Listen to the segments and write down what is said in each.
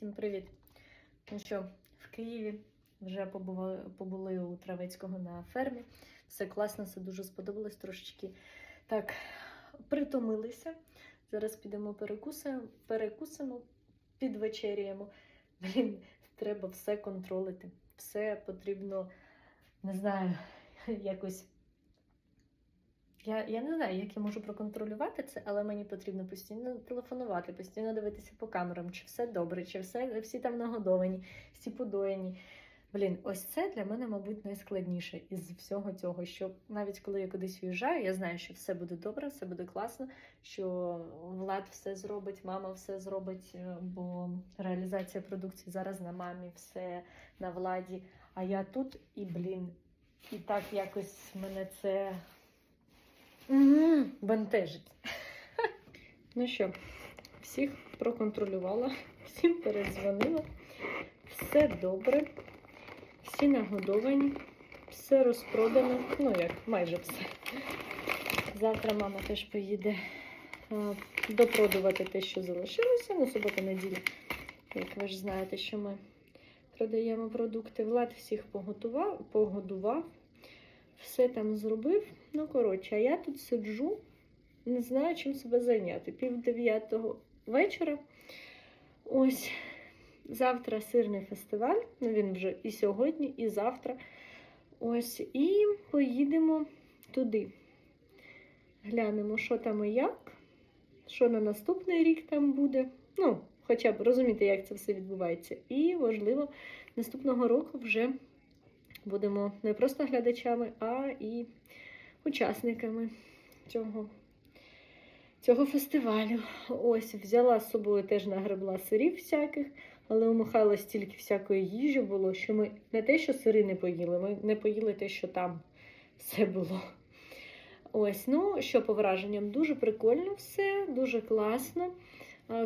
Всім привіт! Ну що, в Києві вже побули, у Травецького на фермі. Все класно, все дуже сподобалось трошечки. Так, притомилися. Зараз підемо перекусимо, перекусимо, підвечеряємо. Блін, треба все контролити. Все потрібно, не знаю, якось. Я, я не знаю, як я можу проконтролювати це, але мені потрібно постійно телефонувати, постійно дивитися по камерам, чи все добре, чи все, всі там нагодовані, всі подоєні. Блін, ось це для мене, мабуть, найскладніше із всього цього. Що навіть коли я кудись уїжджаю, я знаю, що все буде добре, все буде класно, що Влад все зробить, мама все зробить, е, бо реалізація продукції зараз на мамі, все на владі. А я тут і блін. І так якось мене це Угу, бентежить. Ну що, всіх проконтролювала, всім передзвонила. Все добре, всі нагодовані, все розпродано. Ну як, майже все. Завтра мама теж поїде допродувати те, що залишилося. Субота неділя. Як ви ж знаєте, що ми продаємо продукти. Влад всіх поготував, погодував все там зробив. Ну, коротше, а я тут сиджу, не знаю, чим себе зайняти. Пів дев'ятого вечора. Ось завтра сирний фестиваль. Ну, він вже і сьогодні, і завтра. Ось, і поїдемо туди. Глянемо, що там і як, що на наступний рік там буде. Ну, хоча б розуміти, як це все відбувається. І, можливо, наступного року вже будемо не просто глядачами, а і учасниками цього цього фестивалю. Ось, взяла з собою теж нагребла сирів всяких, але у Михайла стільки всякої їжі було, що ми не те, що сири не поїли, ми не поїли те, що там все було. Ось, ну, що по враженням, дуже прикольно все, дуже класно.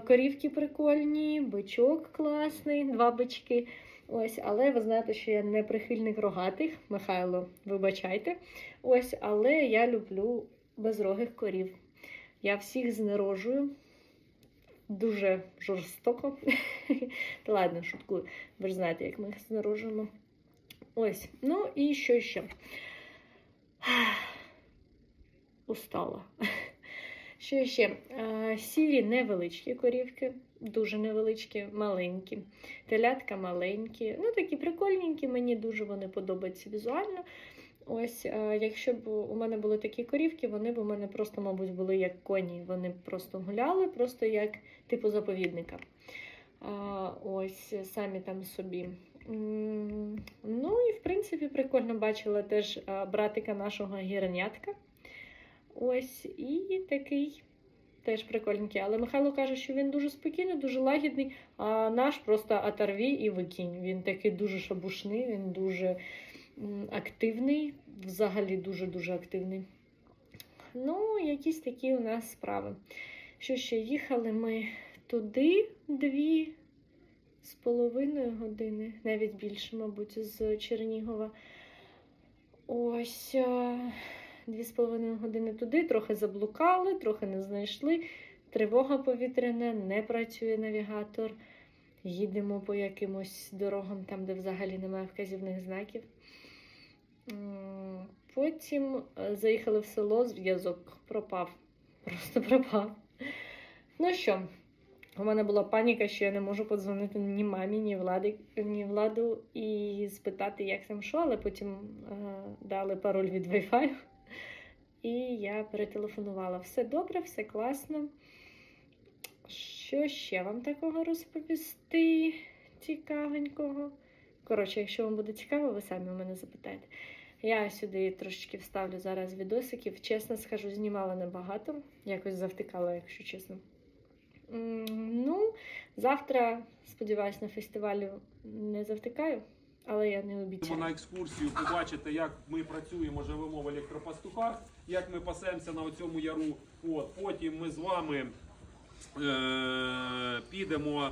Корівки прикольні, бичок класний, два бички. Ось, але ви знаєте, що я не прихильник рогатих, Михайло, вибачайте. Ось, але я люблю безрогих корів. Я всіх знерожую дуже жорстоко. Та ладно, шуткую. Ви ж знаєте, як ми їх знерожуємо. Ось, ну і що ще? Устала. Що ще? Сірі невеличкі корівки, дуже невеличкі, маленькі. Телятка маленькі. Ну, такі прикольненькі, мені дуже вони подобаються візуально. Ось, якщо б у мене були такі корівки, вони б у мене просто, мабуть, були як коні. Вони просто гуляли, просто як типу заповідника. Ось самі там собі. Ну і в принципі прикольно бачила теж братика нашого гірнятка. Ось, і такий теж прикольненький. Але Михайло каже, що він дуже спокійний, дуже лагідний, а наш просто оторві і викинь. Він такий дуже шабушний, він дуже активний, взагалі дуже-дуже активний. Ну, якісь такі у нас справи. Що ще їхали ми туди дві з половиною години, навіть більше, мабуть, з Чернігова. Ось. Дві з половиною години туди, трохи заблукали, трохи не знайшли. Тривога повітряна, не працює навігатор. Їдемо по якимось дорогам, там, де взагалі немає вказівних знаків. Потім заїхали в село, зв'язок пропав. Просто пропав. Ну що, у мене була паніка, що я не можу подзвонити ні мамі, ні влади, ні владу і спитати, як там що, але потім е, дали пароль від Wi-Fi. І я перетелефонувала. Все добре, все класно. Що ще вам такого розповісти цікавенького? Коротше, якщо вам буде цікаво, ви самі у мене запитаєте. Я сюди трошечки вставлю зараз відосиків. Чесно скажу, знімала небагато. Якось завтикала, якщо чесно. Ну, завтра, сподіваюся, на фестивалі не завтикаю, але я не обіцяю. на екскурсію, побачите, як ми працюємо, живемо в електропастухах, як ми пасемося на цьому яру. От, потім ми з вами е, підемо,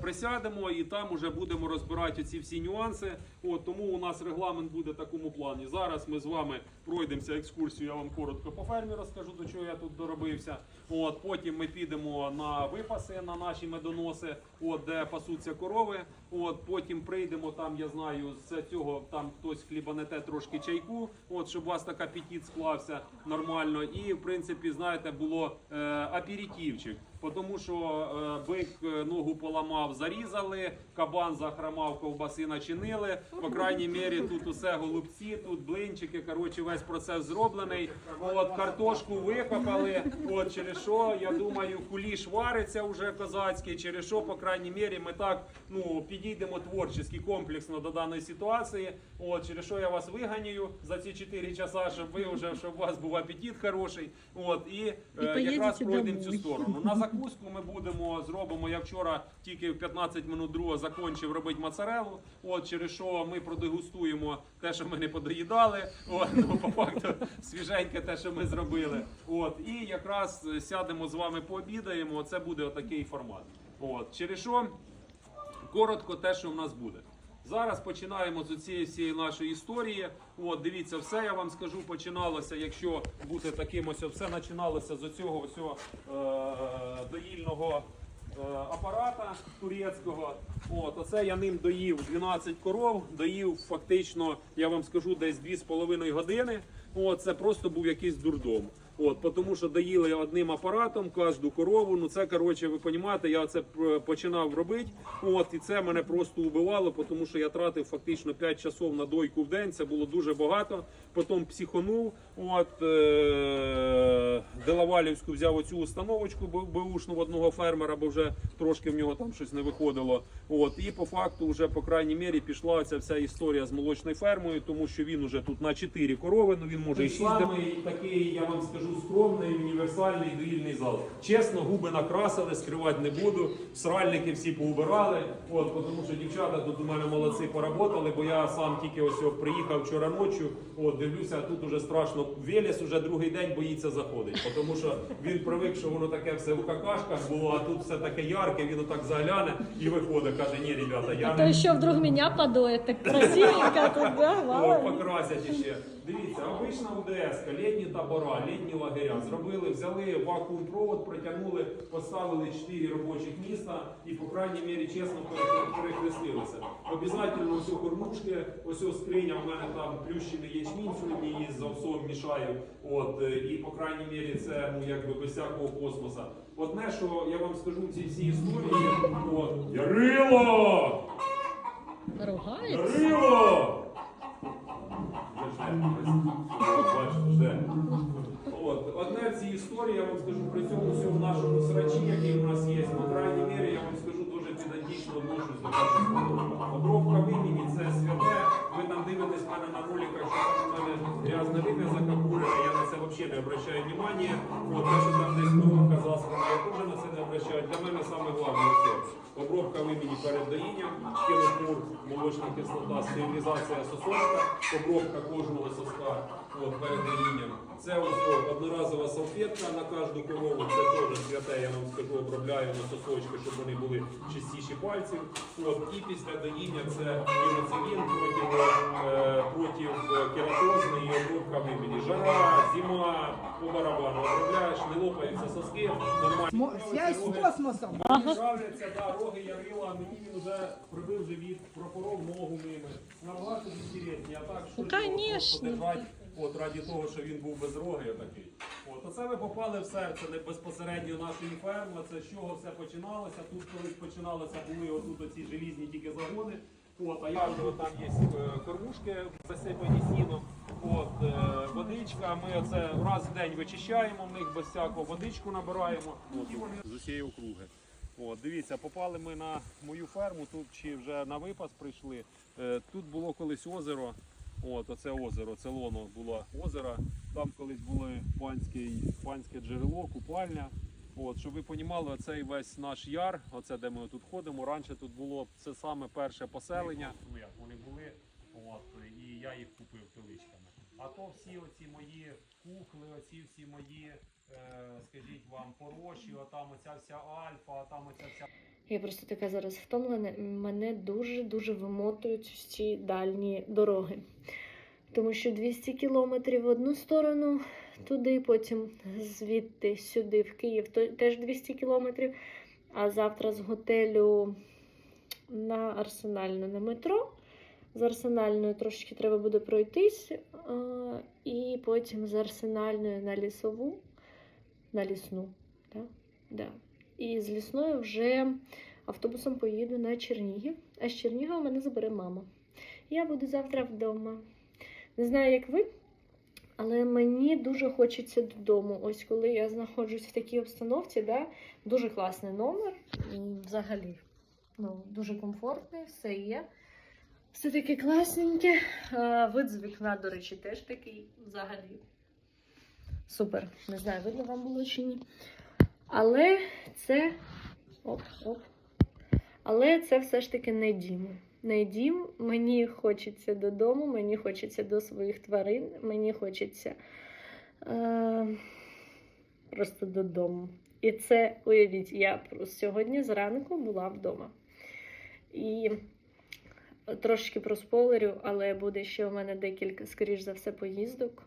присядемо і там уже будемо розбирати ці всі нюанси. От, тому у нас регламент буде в такому плані. Зараз ми з вами пройдемося екскурсію. Я вам коротко по фермі розкажу, до чого я тут доробився. От, потім ми підемо на випаси, на наші медоноси. от де пасуться корови. От потім прийдемо там, я знаю, з цього там хтось хлібанете трошки чайку, от щоб у вас так апетит склався нормально. І в принципі, знаєте, було е, аперитивчик. Тому що е, бик е, ногу поламав, зарізали, кабан захромав, ковбаси начинили. По крайній мірі тут усе голубці, тут блинчики. Коротше, весь процес зроблений. От картошку викопали. От через що я думаю, куліш вариться вже козацький. Через що, по крайній мірі, ми так ну підійдемо творчески комплексно до даної ситуації. От через що я вас виганюю за ці 4 часа, щоб ви вже щоб у вас був апетит хороший. От і, е, якраз пройдемо цю сторону. На закуску ми будемо зробимо. Я вчора тільки в 15 минут другого закінчив робити моцарелу. От через що ми продегустуємо те, що ми не подоїдали. От ну, по факту свіженьке те, що ми зробили. От і якраз сядемо з вами пообідаємо. Це буде отакий формат. От через що коротко те, що в нас буде. Зараз починаємо з цієї всієї нашої історії. От дивіться, все я вам скажу. Починалося, якщо бути таким ось, все починалося з цього ось, е, доїльного е, апарата турецького. От, оце я ним доїв 12 коров, доїв фактично, я вам скажу, десь 2,5 години. От, це просто був якийсь дурдом. От, тому що доїли одним апаратом кожну корову. Ну це коротше, ви розумієте, я це починав робити. От і це мене просто убивало, тому що я тратив фактично 5 часов на дойку в день. Це було дуже багато. Потім психонув. От е- Делавалівську взяв оцю установочку б- в одного фермера, бо вже трошки в нього там щось не виходило. От і по факту, вже по крайній мірі пішла ця вся історія з молочною фермою, тому що він уже тут на 4 корови. Ну він може і 6 такий, я вам скажу, скромний, універсальний доїльний зал. Чесно, губи накрасили, скривати не буду. Сральники всі поубирали. От, тому що дівчата тут у мене молодці поработали, бо я сам тільки ось приїхав вчора ночі. От дивлюся, тут уже страшно. Велес уже другий день боїться заходити, тому що він привик, що воно таке все в какашках було, а тут все таке ярке. Він отак загляне і виходить. Каже: ні, ребята, я А то еще вдруг меня подоет, так красивенько тут, да, мало ли. покрасять іще. Дивіться, обична УДС, літні табора, літні лагеря. Зробили, взяли вакуум провод, протягнули, поставили 4 робочих міста і, по крайній мірі, чесно перехрестилися. Обязательно ось кормушки, ось ось скриня, у мене там плющений ячмінь сьогодні їсть з овсом мішаю. От, е, і, по крайній мірі, це ну, якби без всякого космоса. Одне, що я вам скажу в цій всій історії, от, Ярило! Ругається? Ярило! От, одне в цій історії, я вам скажу при цьому всьому нашому срачі, який у нас є, по крайній мірі, я вам скажу, дуже педантично відношусь до качества. Обробка вимені це святе. Ви там дивитесь в мене на роликах, що у мене грязне вим'я закапурене, я на це взагалі не обращаю внимання. От те, що там десь коробка заспана, я теж на це не обращаю. Для мене все. Обробка вимені перед доїнням, кінопур, молочна кислота, стерилізація сосочка, обробка кожного соска от, перед доїнням. Це ось одноразова салфетка на кожну корову. Це теж святе, я вам скажу, обробляю на сосочки, щоб вони були чистіші пальців. От, і після доїння це піноцилін проти, е, проти кератозної і обробка вимені. Жара, зима, по барабану обробляєш, не лопаються соски, нормально. Связь з космосом. Нравляться, да, роги ярила, мені він вже прибив живіт, пропоров ногу ними. Набагато інтересні, а так що Ну, от раді того, що він був без роги отакий. От, оце ви попали в серце не безпосередньо нашої ферми. Це з чого все починалося. Тут колись починалося, були отут оці желізні тільки загони. От, а я вже там є е, кормушки засипані сіном. От, е, водичка, ми оце раз в день вичищаємо в них без всякого водичку набираємо. І з усієї округи. От, дивіться, попали ми на мою ферму, тут чи вже на випас прийшли. Е, тут було колись озеро. От, оце озеро, це лоно було озеро. Там колись було панське, панське джерело, купальня. От, щоб ви розуміли, оцей весь наш яр, оце де ми тут ходимо. Раніше тут було це саме перше поселення. Ну як вони були, от, і я їх купив теличками. А то всі оці мої кухли, оці всі мої, е, скажіть вам, пороші, отам оця вся альфа, а там оця вся Я просто така зараз втомлена. Мене дуже-дуже вимотують ці дальні дороги. Тому що 200 кілометрів в одну сторону, туди, потім звідти сюди, в Київ, то теж 200 кілометрів. А завтра з готелю на Арсенальну на метро. З Арсенальною трошки треба буде пройтись, і потім з Арсенальною на лісову, на лісну. Да? Да. І з лісною вже автобусом поїду на Чернігів, а з Чернігова мене забере мама. Я буду завтра вдома. Не знаю, як ви, але мені дуже хочеться додому. Ось коли я знаходжусь в такій обстановці, да, дуже класний номер. м, Взагалі, ну, дуже комфортний, все є. Все таке класненьке. Вид з вікна, до речі, теж такий взагалі. Супер. Не знаю, видно вам було чи ні. Але це. Оп, оп. Але це все ж таки не дім. Не дім. Мені хочеться додому, мені хочеться до своїх тварин, мені хочеться е, просто додому. І це, уявіть, я сьогодні зранку була вдома. І трошки проспойлерю, але буде ще у мене декілька, скоріш за все, поїздок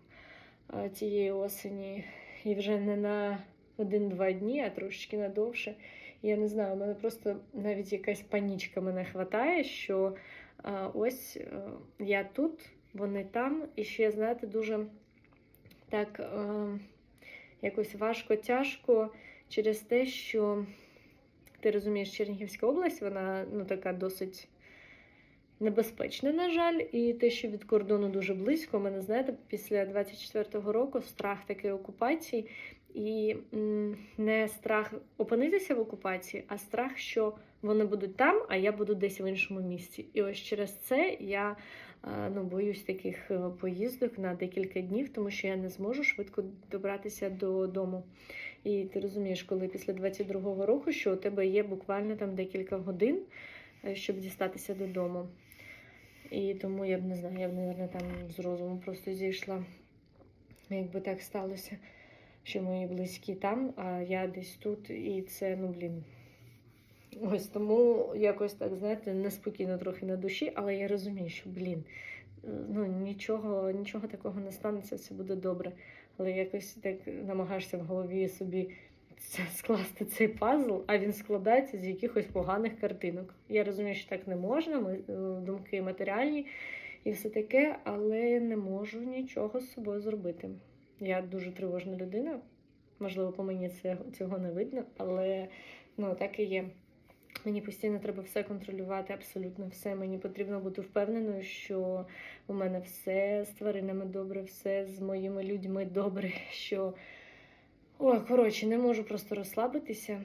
е, цієї осені. І вже не на один-два дні, а трошечки надовше. Я не знаю, у мене просто навіть якась панічка мене хватає, що а, ось е, я тут, вони там, і ще, знаєте, дуже так е, якось важко, тяжко через те, що ти розумієш, Чернігівська область, вона ну, така досить небезпечна, на жаль, і те, що від кордону дуже близько, у мене, знаєте, після 24-го року страх такий окупації. І не страх опинитися в окупації, а страх, що вони будуть там, а я буду десь в іншому місці. І ось через це я е, ну, боюсь таких е, поїздок на декілька днів, тому що я не зможу швидко добратися додому. І ти розумієш, коли після 22-го року, що у тебе є буквально там декілька годин, е, щоб дістатися додому. І тому я б не знаю, я б, мабуть, там з розуму просто зійшла, якби так сталося що мої близькі там, а я десь тут, і це, ну блін. Ось тому якось так, знаєте, неспокійно трохи на душі, але я розумію, що, блін, ну нічого, нічого такого не станеться, все буде добре. Але якось так намагаєшся в голові собі скласти цей пазл, а він складається з якихось поганих картинок. Я розумію, що так не можна, ми, е, думки матеріальні і все таке, але не можу нічого з собою зробити. Я дуже тривожна людина. Можливо, по мені це, цього не видно, але ну, так і є. Мені постійно треба все контролювати, абсолютно все. Мені потрібно бути впевненою, що у мене все з тваринами добре, все з моїми людьми добре. Що Ой, коротше, не можу просто розслабитися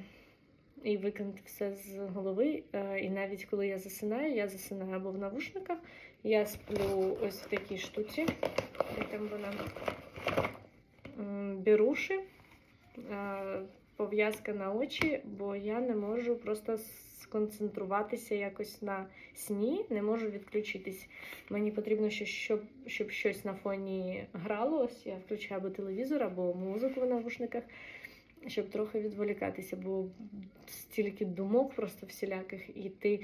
і викинути все з голови. Е, І навіть коли я засинаю, я засинаю або в навушниках, я сплю ось в такій штуці, де там вона м, е, пов'язка на очі, бо я не можу просто сконцентруватися якось на сні, не можу відключитись. Мені потрібно, щоб, щоб щось на фоні грало. Ось я включаю або телевізор, або музику в навушниках, щоб трохи відволікатися, бо стільки думок просто всіляких, і ти.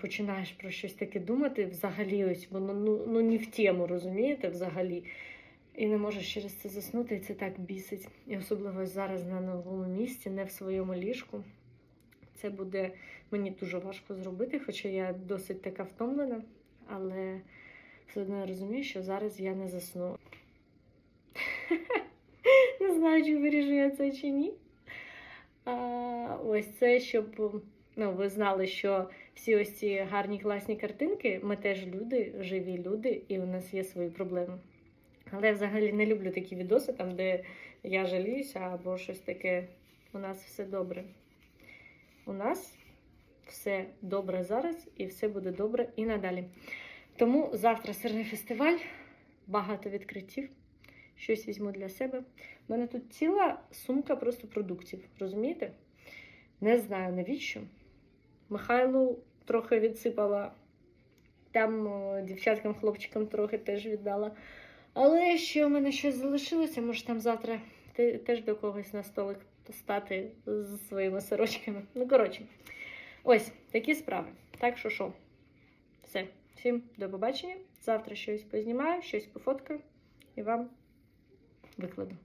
Починаєш про щось таке думати взагалі, ось воно ну, ну не в тему, розумієте, взагалі. І не можеш через це заснути, і це так бісить. І особливо зараз на новому місці, не в своєму ліжку. Це буде мені дуже важко зробити, хоча я досить така втомлена, але все одно я розумію, що зараз я не засну. Не знаю, чи виріжу я це чи ні. А, ось це, щоб ну, ви знали, що всі ось ці гарні класні картинки, ми теж люди, живі люди, і у нас є свої проблеми. Але я взагалі не люблю такі відоси, там, де я жаліюся або щось таке. У нас все добре. У нас все добре зараз і все буде добре і надалі. Тому завтра сирний фестиваль, багато відкриттів, щось візьму для себе. У мене тут ціла сумка просто продуктів, розумієте? Не знаю навіщо. Михайлу трохи відсипала, там дівчаткам, хлопчикам трохи теж віддала. Але ще у мене щось залишилося, може там завтра теж до когось на столик стати з своїми сорочками. Ну, коротше, ось такі справи. Так що що? Все. Всім до побачення. Завтра щось познімаю, щось пофоткаю і вам викладу.